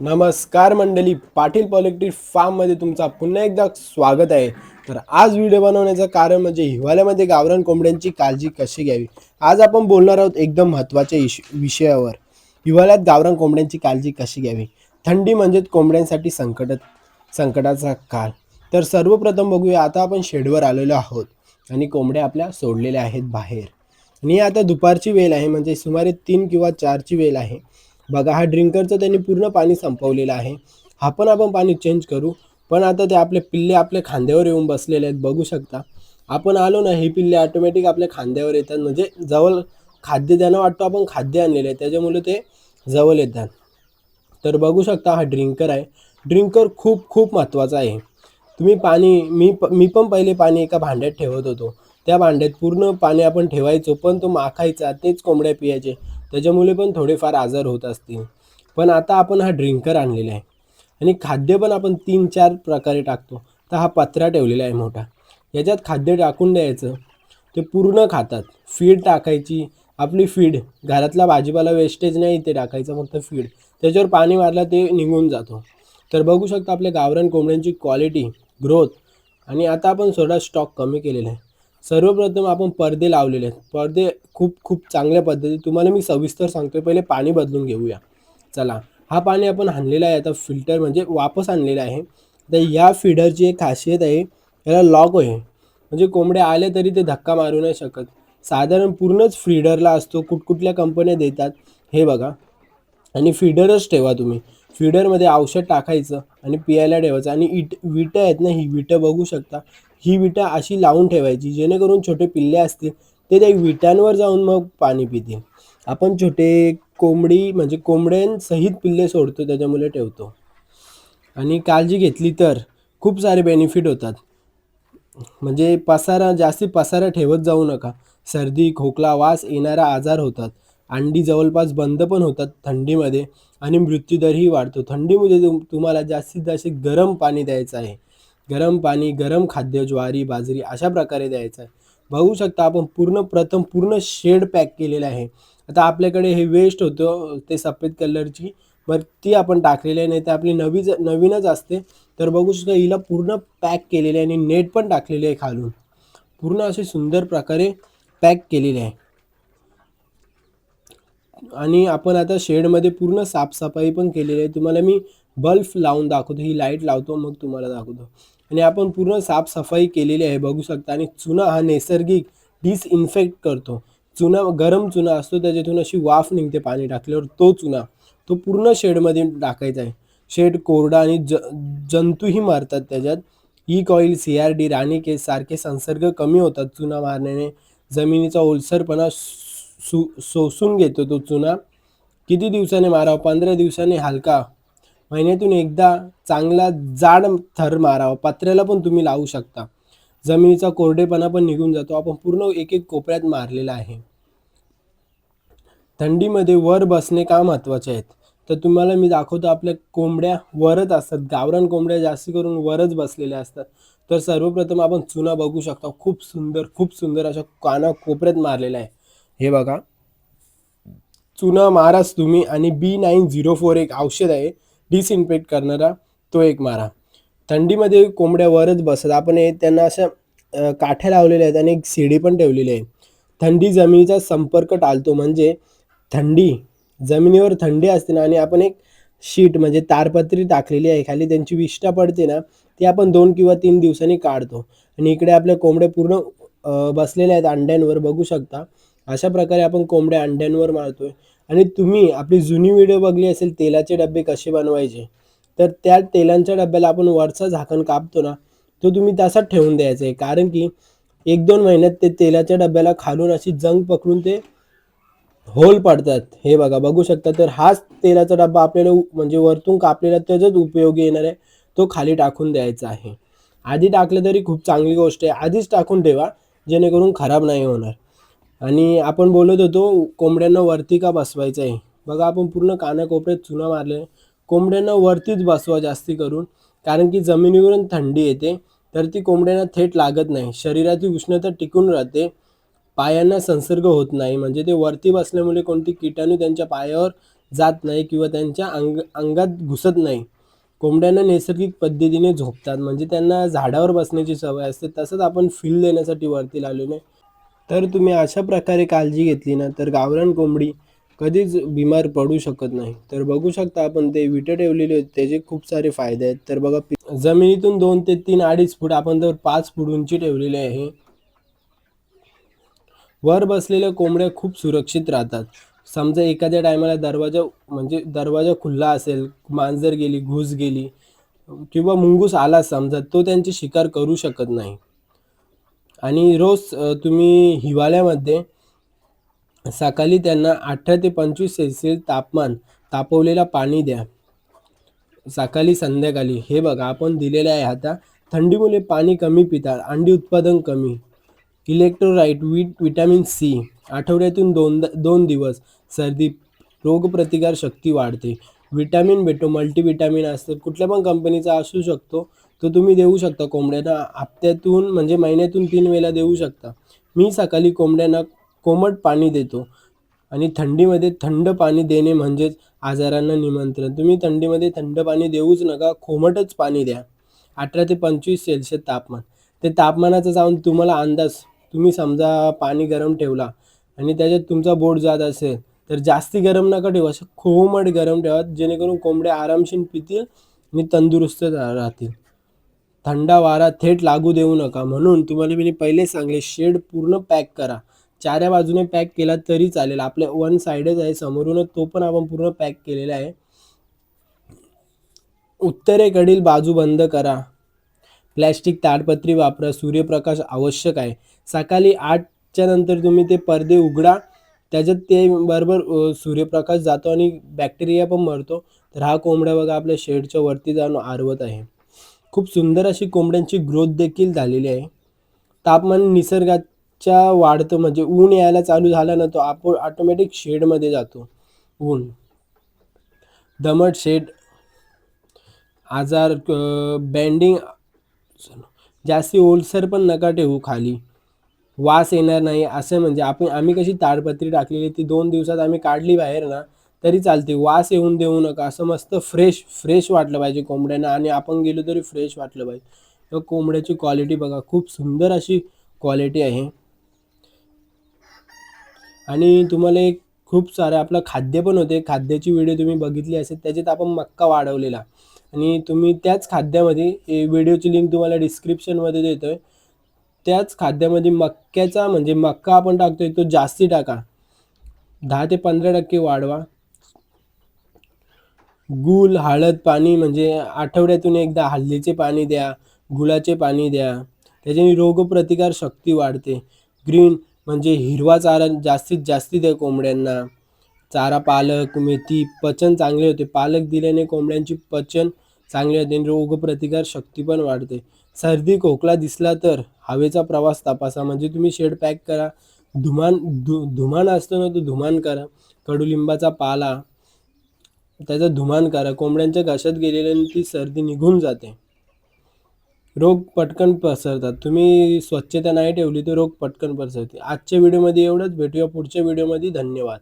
नमस्कार मंडळी पाटील पॉलिटिक फार्ममध्ये तुमचा पुन्हा एकदा स्वागत आहे. तर आज व्हिडिओ बनवण्याचं कारण म्हणजे हिवाळ्यामध्ये गावरान कोंबड्यांची काळजी कशी घ्यावी? आज आपण बोलणार आहोत एकदम महत्त्वाच्या इश विषयावर. हिवाळ्यात गावरान कोंबड्यांची काळजी कशी घ्यावी? थंडी म्हणजेच कोंबड्यांसाठी संकट संकटाचा काळ. तर सर्वप्रथम बघूया आता आपण शेडवर आलेलो आहोत आणि कोंबड्या आपल्या सोडलेल्या आहेत बाहेर. आणि आता दुपारची वेळ आहे म्हणजे सुमारे तीन किंवा चारची वेळ आहे. बघा हा ड्रिंकरचं त्यांनी पूर्ण पाणी संपवलेलं आहे. हा पण आपण पाणी चेंज करू. पण आता ते आपले पिल्ले आपल्या खांद्यावर येऊन बसलेले आहेत बघू शकता. आपण आलो ना हे पिल्ले ऑटोमॅटिक आपल्या खांद्यावर येतात. म्हणजे जवळ खाद्य त्यांना वाटतो आपण खाद्य आणलेलं आहे. त्याच्यामुळे ते जवळ येतात. तर बघू शकता हा ड्रिंकर आहे. ड्रिंकर खूप खूप महत्त्वाचा आहे. तुम्ही पाणी मी प मी पण पहिले पाणी एका भांड्यात ठेवत होतो. त्या भांड्यात पूर्ण पाणी आपण ठेवायचो पण तो माखायचा तेच कोंबड्या पियायचे. त्याच्यामुळे पण थोडेफार आजार होत असतील. पण आता आपण हा ड्रिंकर आणलेला आहे. आणि खाद्य पण आपण तीन चार प्रकारे टाकतो. तर हा पत्रा ठेवलेला आहे मोठा. याच्यात खाद्य टाकून द्यायचं. ते पूर्ण खातात. फीड टाकायची. आपली फीड. घरातला भाजीपाला वेस्टेज नाही ते टाकायचं फक्त फीड. त्याच्यावर पाणी मारलं ते निघून जातो. तर बघू शकता आपल्या गावरान कोंबड्यांची क्वालिटी ग्रोथ आणि आता आपण थोडा स्टॉक कमी केलेला आहे. सर्वप्रथम आपण पडदे लावलेले आहेत. पडदे खूप खूप चांगल्या पद्धती तुम्हाला मी सविस्तर सांगतोय. पहिले पाणी बदलून घेऊया. चला. हा पाणी आपण आणलेला आहे. आता फिल्टर म्हणजे वापस आणलेला आहे. तर या फिडरची एक खासियत आहे. याला लॉक आहे. म्हणजे कोंबड्या आल्या तरी ते धक्का मारू नाही शकत. साधारण पूर्णच फिडरला असतो. कुठकुठल्या कंपन्या देतात. हे बघा. आणि फिडरच ठेवा तुम्ही. फिडरमध्ये औषध टाकायचं. आणि पियायला ठेवायचं. आणि इट विटं आहेत ना ही विटं बघू शकता. ही विटा अशी लावून ठेवायची जेणेकरून छोटे पिल्ले असतील ते त्या विटांवर जाऊन मग पाणी पितील. आपण छोटे कोंबडी म्हणजे कोंबड्यांसहित पिल्ले सोडतो त्याच्यामुळे ठेवतो. आणि काळजी घेतली तर खूप सारे बेनिफिट होतात. म्हणजे पसारा जास्ती पसारा ठेवत जाऊ नका. सर्दी खोकला वास येणारा आजार होतात. अंडी जवळपास बंद पण होतात थंडीमध्ये. आणि मृत्यूदरही वाढतो. थंडीमध्ये तुम तुम्हाला जास्तीत जास्त गरम पाणी द्यायचं आहे. गरम पाणी गरम खाद्य ज्वारी बाजरी अशा प्रकारे द्यायचं आहे. बघू शकता आपण पूर्ण प्रथम पूर्ण शेड पॅक केलेलं आहे. आता आपल्याकडे हे वेस्ट होतं ते सफेद कलरची मग ती आपण टाकलेली आहे नाही तर आपली नवीच नवीनच असते. तर बघू शकता हिला पूर्ण पॅक केलेली आहे आणि नेट पण टाकलेली आहे खालून. पूर्ण असे सुंदर प्रकारे पॅक केलेले आहे. आणि आपण आता शेडमध्ये पूर्ण साफसफाई पण केलेली आहे. तुम्हाला मी बल्ब लावून दाखवतो. ही लाइट लावतो मग तुम्हाला दाखवतो. आणि आपण पूर्ण साफसफाई केलेली आहे बघू शकता. आणि चुना हा नैसर्गिक डिसइन्फेक्ट करतो. चुना गरम चुना असतो त्याच्यातून अशी वाफ निघते पाणी टाकल्यावर. तो चुना तो पूर्ण शेडमध्ये टाकायचा आहे. शेड कोरडा आणि ज जंतूही मारतात त्याच्यात. E coli C R D Ranikhet सारखे संसर्ग कमी होतात चुना मारण्याने. जमिनीचा ओलसरपणा सु सोसून घेतो तो चुना. किती दिवसाने मारावा? पंधरा दिवसाने हलका. महिन्यातून एकदा चांगला जाड थर मारावा. पत्र्याला पण तुम्ही लावू शकता. जमिनीचा कोरडेपणा पण निघून जातो. आपण पूर्ण एक एक कोपऱ्यात मारलेला आहे. थंडीमध्ये वर बसणे का महत्त्वाचे आहेत? तर तुम्हाला मी दाखवतो आपल्या कोंबड्या वरच असतात. गावरान कोंबड्या जास्त करून वरच बसलेल्या असतात. तर सर्वप्रथम आपण चुना बघू शकता. खूप सुंदर खूप सुंदर अशा काना कोपऱ्यात मारलेला आहे. हे बघा. चुना माराच तुम्ही आणि बी नाईन झिरो फोर एक औषध आहे. डिसइन्फेक्ट करणारा तो एक मारा. थंडीमध्ये कोंबड्या वरच बसत. आपण हे त्यांना अशा काठ्या लावलेल्या आहेत आणि एक शिडी पण ठेवलेली आहे. थंडी जमिनीचा संपर्क टाळतो. म्हणजे थंडी जमिनीवर थंडी असते ना आणि आपण एक शीट म्हणजे तारपत्री टाकलेली आहे. खाली त्यांची विष्ठा पडते ना ती आपण दोन किंवा तीन दिवसांनी काढतो. आणि इकडे आपल्या कोंबड्या पूर्ण बसलेल्या आहेत अंड्यांवर. बघू शकता. अशा प्रकारे आपण कोंबड्या अंड्यांवर मारतोय. आणि तुम्ही आपली जुनी व्हिडिओ बघली असेल तेलाचे डबे कसे बनवायचे तर त्या तेलांच्या डब्याला आपण वरचं झाकण कापतो ना तो तुम्ही तसाच ठेवून द्यायचा आहे. कारण की एक दोन महिन्यात ते तेलाच्या डब्याला खालून अशी जंग पकडून ते होल पडतात. हे बघा बघू शकता. तर हाच तेलाचा डब्बा आपल्याला म्हणजे वरतून कापलेला त्याचाच उपयोगी येणार आहे. तो खाली टाकून द्यायचा आहे. आधी टाकलं तरी खूप चांगली गोष्ट आहे. आधीच टाकून ठेवा जेणेकरून खराब नाही होणार. आणि आपण बोलत होतो कोंबड्यांना वरती का बसवायचं आहे? बघा आपण पूर्ण कानाकोपऱ्यात चुना मारले. कोंबड्यांना वरतीच बसवा जास्ती करून कारण की जमिनीवरून थंडी येते तर ती कोंबड्यांना थेट लागत नाही. शरीराची उष्णता टिकून राहते. पायांना संसर्ग होत नाही. म्हणजे ते वरती बसल्यामुळे कोणती किटाणू त्यांच्या पायावर जात नाही किंवा त्यांच्या अंग अंगात घुसत नाही. कोंबड्यांना नैसर्गिक पद्धतीने झोपतात. म्हणजे त्यांना झाडावर बसण्याची सवय असते. तसंच आपण फील देण्यासाठी वरती लावलेलं आहे. तर तुम्ही अशा प्रकारे काळजी घेतली ना तर गावरान कोंबडी कधीच बिमार पडू शकत नाही. तर बघू शकता आपण ते विटे ठेवलेले त्याचे खूप सारे फायदे आहेत. तर बघा जमिनीतून दोन ते तीन अडीच फूट आपण तर पाच फूट उंची ठेवलेली आहे वर बसलेल्या कोंबड्या खूप सुरक्षित राहतात. समजा एखाद्या टायमाला दरवाजा म्हणजे दरवाजा खुल्ला असेल मांजर गेली घुस गेली किंवा मुंगूस आला समजा तो त्यांची शिकार करू शकत नाही. आणि रोज तुम्ही हिवाळ्यामध्ये सकाळी त्यांना अठरा ते पंचवीस सेल्सिअस तापमान तापवलेला पाणी द्या. सकाळी संध्याकाळी. हे बघा आपण दिलेलं आहे आता. थंडीमुळे पाणी कमी पितात अंडी उत्पादन कमी. Electrolyte vit vitamin C. आठवड्यातून दोन दोन दिवस सर्दी रोगप्रतिकार शक्ती वाढते. विटॅमिन भेटो मल्टीविटॅमिन असतं. कुठल्या पण कंपनीचा असू शकतो. तो तुम्ही देऊ शकता कोंबड्यांना हप्त्यातून म्हणजे महिन्यातून तीन वेळा देऊ शकता. मी सकाळी कोंबड्यांना कोमट पाणी देतो. आणि थंडीमध्ये थंड पाणी देणे म्हणजेच आजारांना निमंत्रण. तुम्ही थंडीमध्ये थंड पाणी देऊच नका कोमटच पाणी द्या. अठरा ते पंचवीस सेल्सिअस तापमान. ते तापमानाचा जाऊन तुम्हाला अंदाज तुम्ही समजा पाणी गरम ठेवला आणि त्याच्यात तुमचा बोट जात असेल तर जास्ती गरम नका ठेवा. असं कोमट गरम ठेवा जेणेकरून कोंबड्या आरामशीर पितील आणि तंदुरुस्त राहतील. थंडा वारा थेट लागू देऊ नका. म्हणून तुम्हाला मी पहिले सांगले शेड पूर्ण पॅक करा. चाऱ्या बाजूने पॅक केला तरी चालेल. आपले वन साईडच आहे समोरूनच तो पण आपण पूर्ण पॅक केलेला आहे. उत्तरेकडील बाजू बंद करा. प्लॅस्टिक ताडपत्री वापरा. सूर्यप्रकाश आवश्यक आहे. सकाळी आठच्या नंतर तुम्ही ते पडदे उघडा. त्याच्यात ते बरोबर सूर्यप्रकाश जातो आणि बॅक्टेरिया पण मरतो. तर हा कोंबड्या बघा आपल्या शेडच्या वरती जाऊन आरवत आहे. खूप सुंदर अशी कोंबड्यांची ग्रोथ देखील झालेली आहे. तापमान निसर्गाच्या वाढतं म्हणजे ऊन यायला चालू झाला ना तो आपण ऑटोमॅटिक शेडमध्ये जातो. ऊन. दमट शेड आजार बँडिंग जास्ती ओलसर पण नका ठेवू खाली. वास येणार नाही असं म्हणजे आपण आम्ही कशी ताडपत्री टाकलेली ती दोन दिवसात आम्ही काढली बाहेर ना तरी चालते वास येऊन देऊ नका. असं मस्त फ्रेश फ्रेश वाटलं पाहिजे कोंबड्यांना. आणि आपण गेलो तरी फ्रेश वाटलं पाहिजे. तर कोंबड्याची क्वालिटी बघा. खूप सुंदर अशी क्वालिटी आहे. आणि तुम्हाला एक खूप सारं आपलं खाद्य पण होते. खाद्याची व्हिडिओ तुम्ही बघितली असेल त्याच्यात आपण मक्का वाढवलेला. आणि तुम्ही त्याच खाद्यामध्ये व्हिडिओची लिंक तुम्हाला डिस्क्रिप्शनमध्ये देतो आहे त्याच खाद्यामध्ये मक्याचा म्हणजे मक्का आपण टाकतोय तो जास्ती टाका. दहा ते पंधरा टक्के वाढवा. गुळ हळद पाणी म्हणजे आठवड्यातून एकदा हळदीचे पाणी द्या गुळाचे पाणी द्या. त्याच्याने रोगप्रतिकार शक्ती वाढते. ग्रीन म्हणजे हिरवा चारा जास्तीत जास्त द्या कोंबड्यांना. चारा पालक मेथी पचन चांगले होते. पालक दिल्याने कोंबड्यांची पचन चांगले होते आणि रोगप्रतिकार शक्ती पण वाढते. सर्दी खोकला दिसला तर हवेचा प्रवास तपासा. म्हणजे तुम्ही शेड पॅक करा. धुमान धु धुमान असतो ना तो धुमान करा. कडुलिंबाचा पाला त्याचा धुमान करा. कोंबड्यांच्या घाशात गेलेल्याने ती सर्दी निघून जाते. रोग पटकन पसरतात. तुम्ही स्वच्छता नाही ठेवली तर रोग पटकन पसरते. आजच्या व्हिडिओमध्ये एवढंच. भेटूया पुढच्या व्हिडिओमध्ये धन्यवाद.